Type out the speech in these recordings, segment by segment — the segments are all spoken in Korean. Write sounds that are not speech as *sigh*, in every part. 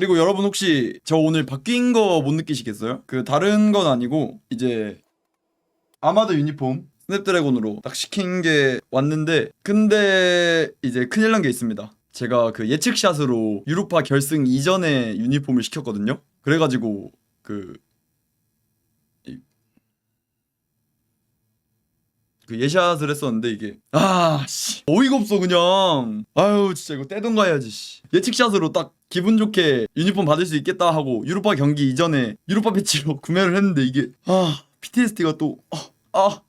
그리고 여러분 혹시 저 오늘 바뀐 거 못 느끼시겠어요? 그 다른 건 아니고 이제 아마드 유니폼 스냅드래곤으로 딱 시킨 게 왔는데 근데 이제 큰일 난 게 있습니다. 제가 그 예측샷으로 유로파 결승 이전에 유니폼을 시켰거든요. 그래가지고 그 이- 그 예샷을 했었는데 이게 아 씨 어이가 없어 그냥 아유 진짜 이거 떼던가 해야지 씨. 예측샷으로 딱 기분 좋게 유니폼 받을 수 있겠다 하고 유로파 경기 이전에 유로파 배치로 *laughs* 구매를 했는데 이게 아 PTSD가 또 아, 아.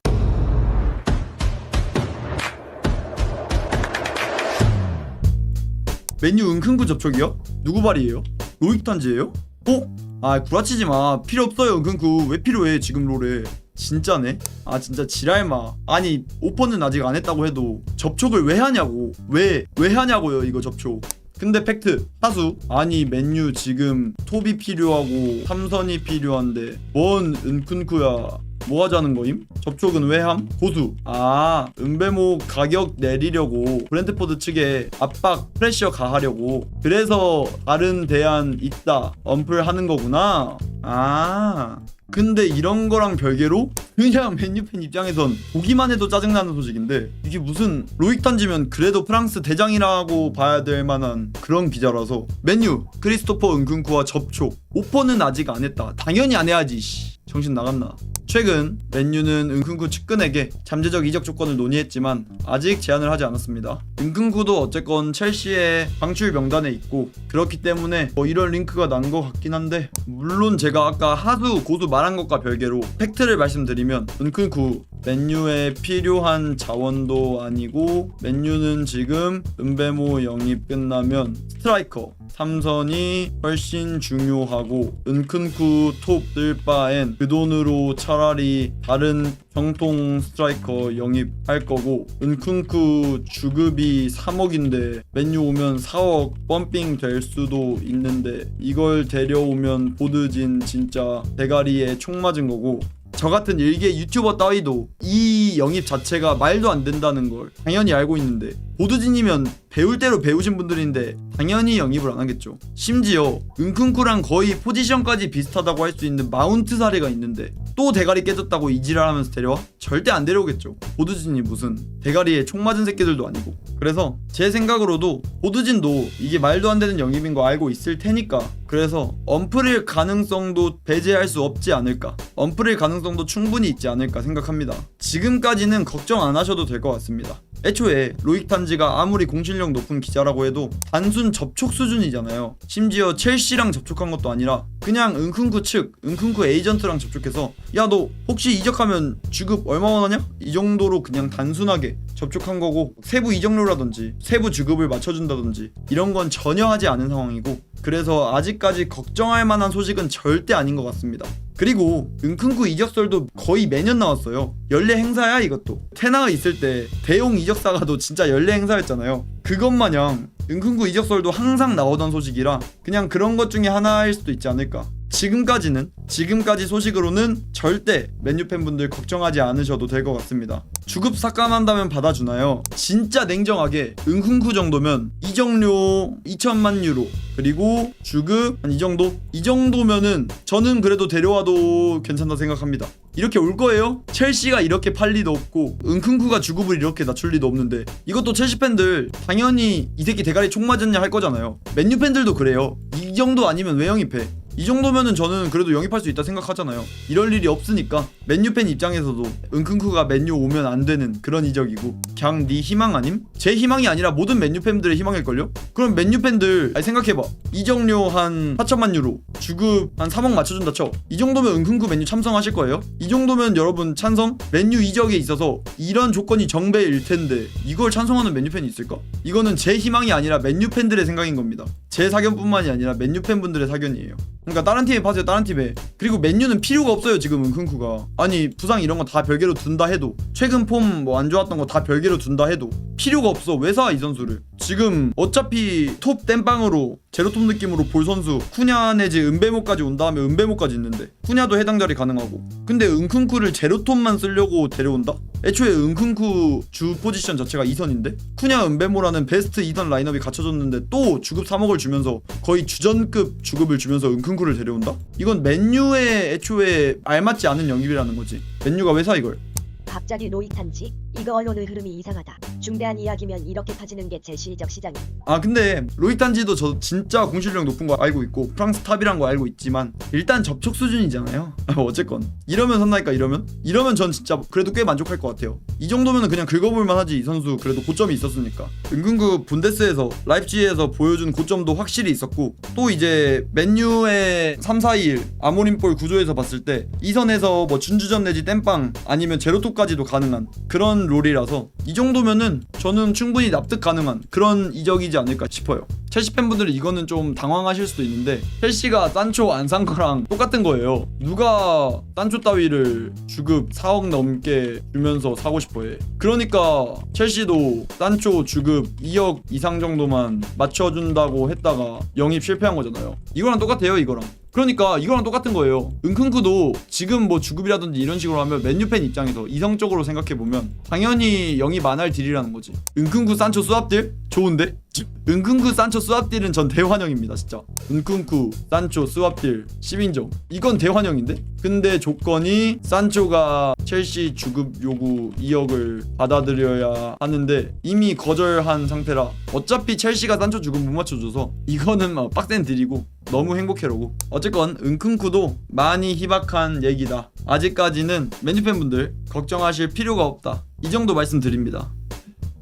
메뉴 은큰구 접촉이요? 누구 발이에요? 로익 탄지예요? 어? 아 구라치지 마. 필요 없어요 은큰구. 왜 필요해 지금 롤에? 진짜네? 아 진짜 지랄마. 아니 오퍼는 아직 안 했다고 해도 접촉을 왜 하냐고. 왜왜 하냐고요 이거 접촉. 근데 팩트 하수. 아니 맨유 지금 톱이 필요하고 삼선이 필요한데 뭔 은쿤쿠야 뭐 하자는 거임? 접촉은 왜 함? 고수. 아 은배모 가격 내리려고 브랜드포드 측에 압박 프레셔 가하려고. 그래서 다른 대안 있다 엄플 하는 거구나. 아 근데 이런 거랑 별개로? 그냥 맨유팬 입장에선 보기만 해도 짜증나는 소식인데 이게 무슨 로익 던지면 그래도 프랑스 대장이라고 봐야 될 만한 그런 기자라서. 맨유 크리스토퍼 은근쿠와 접촉. 오퍼는 아직 안 했다. 당연히 안 해야지 씨. 정신 나갔나 최근 맨유는 은근쿠 측근에게 잠재적 이적 조건을 논의했지만 아직 제안을 하지 않았습니다. 은근쿠도 어쨌건 첼시의 방출 명단에 있고 그렇기 때문에 뭐 이런 링크가 난 것 같긴 한데 물론 제가 아까 하수 고수 말한 것과 별개로 팩트를 말씀드리면 은근쿠 맨유에 필요한 자원도 아니고 맨유는 지금 은배모 영입 끝나면 스트라이커 삼선이 훨씬 중요하고 은큰쿠 톱들 바엔 그 돈으로 차라 리 다른 정통 스트라이커 영입할 거고 은큰쿠 주급이 3억인데 맨유 오면 4억 펌핑 될 수도 있는데 이걸 데려오면 보드진 진짜 대가리에 총 맞은 거고. 저 같은 일개 유튜버 따위도 이 영입 자체가 말도 안 된다는 걸 당연히 알고 있는데 보드진이면 배울 대로 배우신 분들인데 당연히 영입을 안 하겠죠. 심지어 은큰쿠랑 거의 포지션까지 비슷하다고 할 수 있는 마운트 사례가 있는데 또 대가리 깨졌다고 이지랄하면서 데려와? 절대 안 데려오겠죠. 보드진이 무슨 대가리에 총 맞은 새끼들도 아니고. 그래서 제 생각으로도 보드진도 이게 말도 안 되는 영입인 거 알고 있을 테니까 그래서 엄프릴 가능성도 배제할 수 없지 않을까. 엄프릴 가능성도 충분히 있지 않을까 생각합니다. 지금까지는 걱정 안 하셔도 될 것 같습니다. 애초에 로익 탄지가 아무리 공실력 높은 기자라고 해도 단순 접촉 수준이잖아요. 심지어 첼시랑 접촉한 것도 아니라 그냥 은쿤쿠 측, 은쿤쿠 에이전트랑 접촉해서 야 너 혹시 이적하면 주급 얼마 원하냐? 이 정도로 그냥 단순하게 접촉한 거고 세부 이적료라든지 세부 주급을 맞춰준다든지 이런 건 전혀 하지 않은 상황이고 그래서 아직까지 걱정할 만한 소식은 절대 아닌 것 같습니다. 그리고 은큰구 이적설도 거의 매년 나왔어요. 연례 행사야 이것도. 테나가 있을 때 대용 이적사가도 진짜 연례 행사였잖아요. 그것 마냥 은큰구 이적설도 항상 나오던 소식이라 그냥 그런 것 중에 하나일 수도 있지 않을까. 지금까지는 지금까지 소식으로는 절대 맨유 팬분들 걱정하지 않으셔도 될 것 같습니다. 주급 삭감한다면 받아주나요? 진짜 냉정하게 은훈쿠 정도면 이적료 2천만 유로 그리고 주급 한 이 정도? 이 정도면은 저는 그래도 데려와도 괜찮다 생각합니다. 이렇게 올 거예요? 첼시가 이렇게 팔 리도 없고 은큰쿠가 주급을 이렇게 낮출 리도 없는데 이것도 첼시 팬들 당연히 이 새끼 대가리 총 맞았냐 할 거잖아요. 맨유 팬들도 그래요. 이 정도 아니면 왜 영입해? 이 정도면은 저는 그래도 영입할 수 있다 생각하잖아요. 이럴 일이 없으니까 맨유 팬 입장에서도 은큰쿠가 맨유 오면 안 되는 그런 이적이고 그냥 네 희망 아님? 제 희망이 아니라 모든 맨유 팬들의 희망일걸요? 그럼 맨유 팬들 아니 생각해봐 이적료 한 4천만 유로 주급 한 3억 맞춰준다 쳐. 이 정도면 은큰쿠 맨유 참성하실 거예요? 이 정도면 여러분 찬성? 맨유 이적에 있어서 이런 조건이 정배일 텐데 이걸 찬성하는 맨유 팬이 있을까? 이거는 제 희망이 아니라 맨유 팬들의 생각인 겁니다. 제 사견뿐만이 아니라 맨유 팬분들의 사견이에요. 그러니까 다른 팀에 파세요 다른 팀에. 그리고 맨유는 필요가 없어요 지금은 큰쿠가. 아니 부상 이런 거 다 별개로 둔다 해도. 최근 폼 뭐 안 좋았던 거 다 별개로 둔다 해도. 필요가 없어 왜 사 이 선수를. 지금 어차피 톱 땜빵으로 제로톱 느낌으로 볼 선수. 쿠냐 내지 은배모까지 온 다음에 은배모까지 있는데. 쿠냐도 해당 자리 가능하고. 근데 은쿤쿠를 제로톱만 쓰려고 데려온다? 애초에 은쿤쿠 주 포지션 자체가 2선인데 쿠냐 은베모라는 베스트 2선 라인업이 갖춰졌는데 또 주급 3억을 주면서 거의 주전급 주급을 주면서 은쿤쿠를 데려온다? 이건 맨유의 애초에 알맞지 않은 영입이라는 거지 맨유가 왜 사 이걸 갑자기 로이탄지? 이거 언론의 흐름이 이상하다. 중대한 이야기면 이렇게 터지는 게 제 시적 시장이. 아 근데 로이탄지도 저 진짜 공실력 높은 거 알고 있고 프랑스 탑이란 거 알고 있지만 일단 접촉 수준이잖아요. *laughs* 어쨌건. 이러면 산다니까 이러면? 이러면 전 진짜 그래도 꽤 만족할 것 같아요. 이 정도면 그냥 긁어볼 만 하지 이 선수. 그래도 고점이 있었으니까. 은근 그 분데스에서 라이프지히에서 보여준 고점도 확실히 있었고 또 이제 맨유의 3, 4, 2일 아모림볼 구조에서 봤을 때 이 선에서 뭐 준주전 내지 땜빵 아니면 제로토까지도 가능한 그런 롤이라서 이 정도면은 저는 충분히 납득 가능한 그런 이적이지 않을까 싶어요. 첼시 팬분들은 이거는 좀 당황하실 수도 있는데 첼시가 산초 안 산 거랑 똑같은 거예요. 누가 산초 따위를 주급 4억 넘게 주면서 사고 싶어해. 그러니까 첼시도 산초 주급 2억 이상 정도만 맞춰준다고 했다가 영입 실패한 거잖아요. 이거랑 똑같아요 이거랑. 그러니까 이거랑 똑같은 거예요. 은큰크도 지금 뭐 주급이라든지 이런 식으로 하면 맨유 팬 입장에서 이성적으로 생각해 보면 당연히 영입 안할 딜이라는 거지. 은큰크 산초 수합 딜 좋은데? 은큰크 산초 수합딜은 전 대환영입니다 진짜. 은큰크 산초 수합딜 10인정. 이건 대환영인데? 근데 조건이 산초가 첼시 주급 요구 2억을 받아들여야 하는데 이미 거절한 상태라 어차피 첼시가 산초 주급 못 맞춰줘서 이거는 막 빡센 딜이고 너무 행복해라고 어쨌건 은큰쿠도 많이 희박한 얘기다 아직까지는 맨유 팬분들 걱정하실 필요가 없다 이 정도 말씀드립니다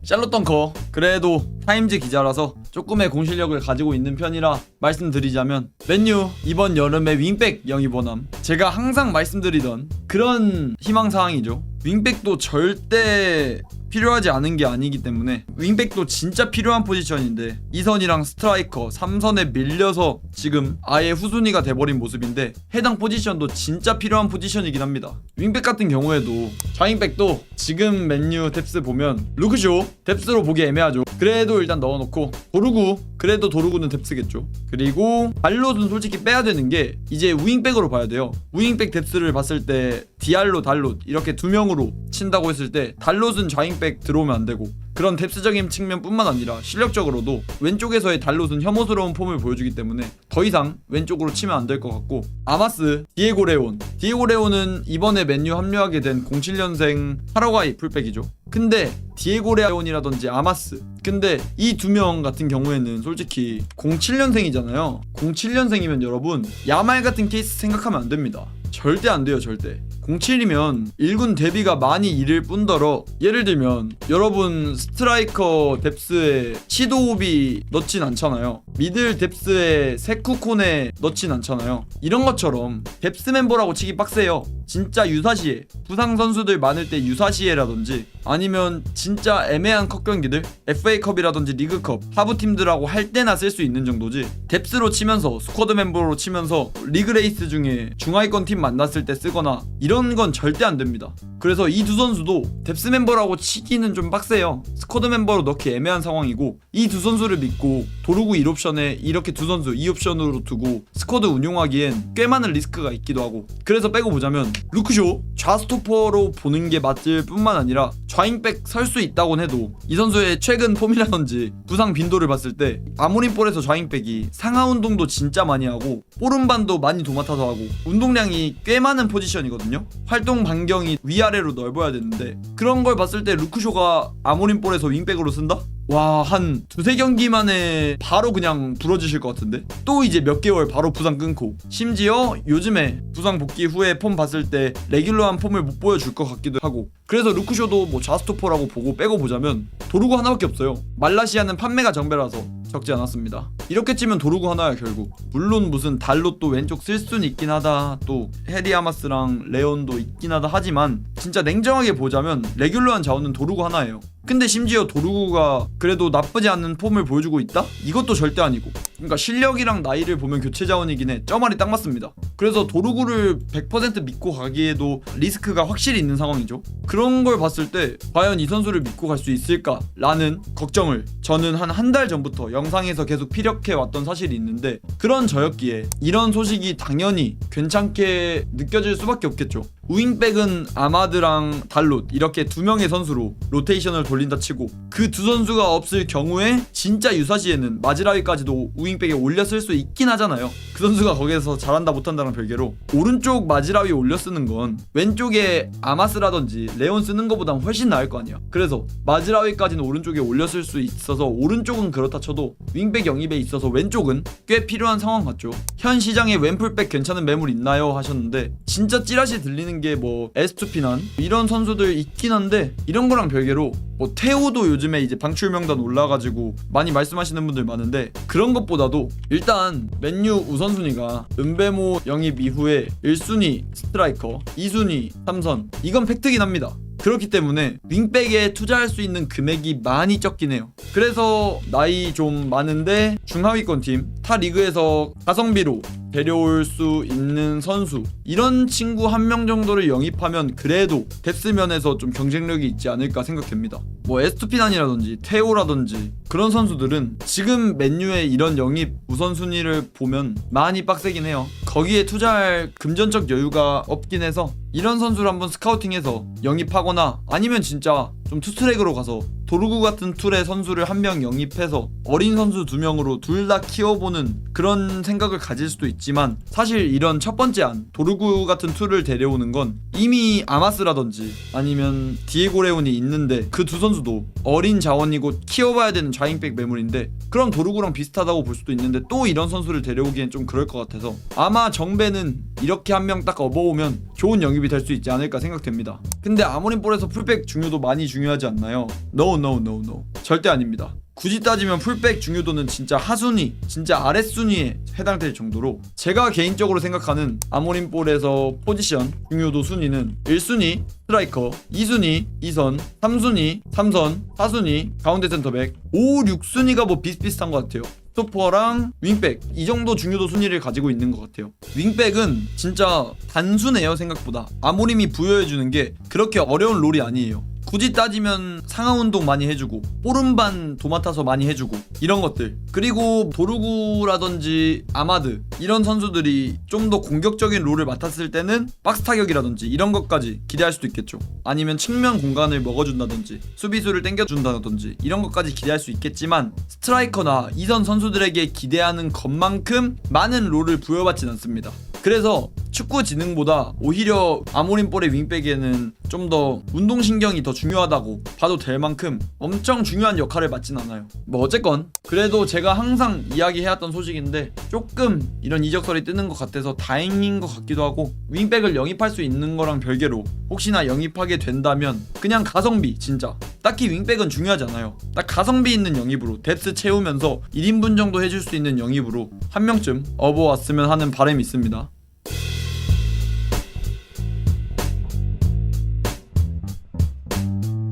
샬롯 덩커 그래도 타임즈 기자라서 조금의 공실력을 가지고 있는 편이라 말씀드리자면 맨유 이번 여름에 윙백 영입 원함. 제가 항상 말씀드리던 그런 희망사항이죠. 윙백도 절대 필요하지 않은 게 아니기 때문에 윙백도 진짜 필요한 포지션인데 2선이랑 스트라이커 3선에 밀려서 지금 아예 후순위가 돼버린 모습인데 해당 포지션도 진짜 필요한 포지션이긴 합니다. 윙백 같은 경우에도 좌윙백도 지금 맨유 뎁스 보면 루크쇼 뎁스로 보기 애매하죠. 그래도 일단 넣어놓고 도르구 그래도 도르구는 뎁스겠죠. 그리고 발롯은 솔직히 빼야 되는 게 이제 우윙백으로 봐야 돼요. 우윙백 뎁스를 봤을 때 디알로 달롯 이렇게 두 명으로 친다고 했을 때 달롯은 좌윙 백 들어오면 안 되고 그런 뎁스적인 측면뿐만 아니라 실력적으로도 왼쪽에서의 달롯은 혐오스러운 폼을 보여주기 때문에 더 이상 왼쪽으로 치면 안 될 것 같고 아마스, 디에고 레온. 디에고 레온은 이번에 맨유 합류하게 된 07년생 파라과이 풀백이죠. 근데 디에고 레온이라든지 아마스 근데 이 두 명 같은 경우에는 솔직히 07년생이잖아요. 07년생이면 여러분 야말 같은 케이스 생각하면 안 됩니다. 절대 안 돼요 절대 07이면 1군 데뷔가 많이 이를 뿐더러 예를 들면 여러분 스트라이커 뎁스에 시도호비 넣진 않잖아요. 미들 뎁스에 세쿠콘에 넣진 않잖아요. 이런 것처럼 뎁스 멤버라고 치기 빡세요. 진짜 유사시에. 부상 선수들 많을 때 유사시에라든지 아니면 진짜 애매한 컵 경기들 FA컵이라든지 리그컵 하부 팀들하고 할 때나 쓸 수 있는 정도지. 뎁스로 치면서 스쿼드 멤버로 치면서 리그 레이스 중에 중하위권 팀 만났을 때 쓰거나 이런 건 절대 안 됩니다. 그래서 이 두 선수도 뎁스 멤버라고 치기는 좀 빡세요. 스쿼드 멤버로 넣기 애매한 상황이고 이 두 선수를 믿고 도루구 1옵션에 이렇게 두 선수 2옵션으로 두고 스쿼드 운용하기엔 꽤 많은 리스크가 있기도 하고 그래서 빼고 보자면 루크쇼 좌스토퍼로 보는 게 맞을 뿐만 아니라 좌잉백 설 수 있다곤 해도 이 선수의 최근 폼이라든지 부상 빈도를 봤을 때 아모린 볼에서 좌잉백이 상하 운동도 진짜 많이 하고 오른반도 많이 도맡아서 하고 운동량이 꽤 많은 포지션이거든요 활동 반경이 위아래로 넓어야 되는데 그런 걸 봤을 때 루크쇼가 아모린 볼에서 윙백으로 쓴다? 와, 한 두세 경기 만에 바로 그냥 부러지실 것 같은데? 또 이제 몇 개월 바로 부상 끊고. 심지어 요즘에 부상 복귀 후에 폼 봤을 때 레귤러한 폼을 못 보여줄 것 같기도 하고. 그래서 루크쇼도 뭐 좌스토퍼라고 보고 빼고 보자면 도루구 하나밖에 없어요. 말라시아는 판매가 정배라서 적지 않았습니다. 이렇게 치면 도루구 하나야 결국. 물론 무슨 달로 또 왼쪽 쓸 수는 있긴 하다. 또 헤리아마스랑 레온도 있긴 하다 하지만 진짜 냉정하게 보자면 레귤러한 자원은 도루구 하나예요. 근데 심지어 도루구가 그래도 나쁘지 않은 폼을 보여주고 있다? 이것도 절대 아니고 그러니까 실력이랑 나이를 보면 교체 자원이긴 해. 저 말이 딱 맞습니다. 그래서 도루구를 100% 믿고 가기에도 리스크가 확실히 있는 상황이죠. 그런 걸 봤을 때 과연 이 선수를 믿고 갈 수 있을까라는 걱정을 저는 한 한 달 전부터 영상에서 계속 피력해 왔던 사실이 있는데 그런 저였기에 이런 소식이 당연히 괜찮게 느껴질 수밖에 없겠죠. 우윙백은 아마드랑 달롯 이렇게 두 명의 선수로 로테이션을 돌린다 치고 그 두 선수가 없을 경우에 진짜 유사시에는 마지라위까지도 우윙백에 올려 쓸수 있긴 하잖아요. 그 선수가 거기에서 잘한다 못한다랑 별개로 오른쪽 마지라위 올려 쓰는 건 왼쪽에 아마스라든지 레온 쓰는 것보단 훨씬 나을 거 아니야. 그래서 마지라위까지는 오른쪽에 쓸수 있어서 오른쪽은 그렇다 쳐도 윙백 영입에 있어서 왼쪽은 꽤 필요한 상황 같죠. 현 시장에 왼풀백 괜찮은 매물 있나요 하셨는데 진짜 찌라시 들리는 게 뭐 에스투피난 이런 선수들 있긴 한데 이런 거랑 별개로 뭐 테오도 요즘에 이제 방출 명단 올라가지고 많이 말씀하시는 분들 많은데 그런 것보다도 일단 맨유 우선순위가 은베모 영입 이후에 1순위 스트라이커 2순위 삼선 이건 팩트긴 합니다 그렇기 때문에 윙백에 투자할 수 있는 금액이 많이 적긴 해요. 그래서 나이 좀 많은데 중하위권 팀, 타 리그에서 가성비로 데려올 수 있는 선수 이런 친구 한 명 정도를 영입하면 그래도 뎁스 면에서 좀 경쟁력이 있지 않을까 생각됩니다. 뭐 에스투피난이라든지 테오라든지 그런 선수들은 지금 맨유의 이런 영입 우선순위를 보면 많이 빡세긴 해요. 거기에 투자할 금전적 여유가 없긴 해서 이런 선수를 한번 스카우팅해서 영입하거나 아니면 진짜 좀 투트랙으로 가서 도루구 같은 툴의 선수를 한 명 영입해서 어린 선수 두 명으로 둘 다 키워보는 그런 생각을 가질 수도 있지만 사실 이런 첫 번째 안 도루구 같은 툴을 데려오는 건 이미 아마스라든지 아니면 디에고 레온이 있는데 그 두 선수도 어린 자원이고 키워봐야 되는 좌잉백 매물인데 그럼 도루구랑 비슷하다고 볼 수도 있는데 또 이런 선수를 데려오기엔 좀 그럴 것 같아서 아마 정배는 이렇게 한 명 딱 업어오면 좋은 영입이 될 수 있지 않을까 생각됩니다. 근데 아모린 볼에서 풀백 중요도 많이 중요하지 않나요? No no no no 절대 아닙니다. 굳이 따지면 풀백 중요도는 진짜 하순위, 진짜 아랫순위에 해당될 정도로 제가 개인적으로 생각하는 아모린 볼에서 포지션 중요도 순위는 1순위 스트라이커, 2순위 2선, 3순위 3선, 4순위 가운데 센터백, 5, 6순위가 뭐 비슷비슷한 것 같아요. 스토퍼랑 윙백 이 정도 중요도 순위를 가지고 있는 것 같아요. 윙백은 진짜 단순해요 생각보다 아모림이 부여해주는 게 그렇게 어려운 롤이 아니에요. 굳이 따지면 상하 운동 많이 해주고 오른반 도맡아서 많이 해주고 이런 것들. 그리고 도루구라든지 아마드 이런 선수들이 좀 더 공격적인 롤을 맡았을 때는 박스 타격이라든지 이런 것까지 기대할 수도 있겠죠. 아니면 측면 공간을 먹어준다든지 수비수를 땡겨준다든지 이런 것까지 기대할 수 있겠지만 스트라이커나 이선 선수들에게 기대하는 것만큼 많은 롤을 부여받진 않습니다. 그래서 축구 지능보다 오히려 아모린 볼의 윙백에는 좀 더 운동신경이 더 중요하다고 봐도 될 만큼 엄청 중요한 역할을 맡진 않아요. 뭐 어쨌건 그래도 제가 항상 이야기해왔던 소식인데 조금 이런 이적설이 뜨는 것 같아서 다행인 것 같기도 하고 윙백을 영입할 수 있는 거랑 별개로 혹시나 영입하게 된다면 그냥 가성비 진짜 딱히 윙백은 중요하지 않아요. 딱 가성비 있는 영입으로 뎁스 채우면서 1인분 정도 해줄 수 있는 영입으로 한 명쯤 업어왔으면 하는 바람이 있습니다.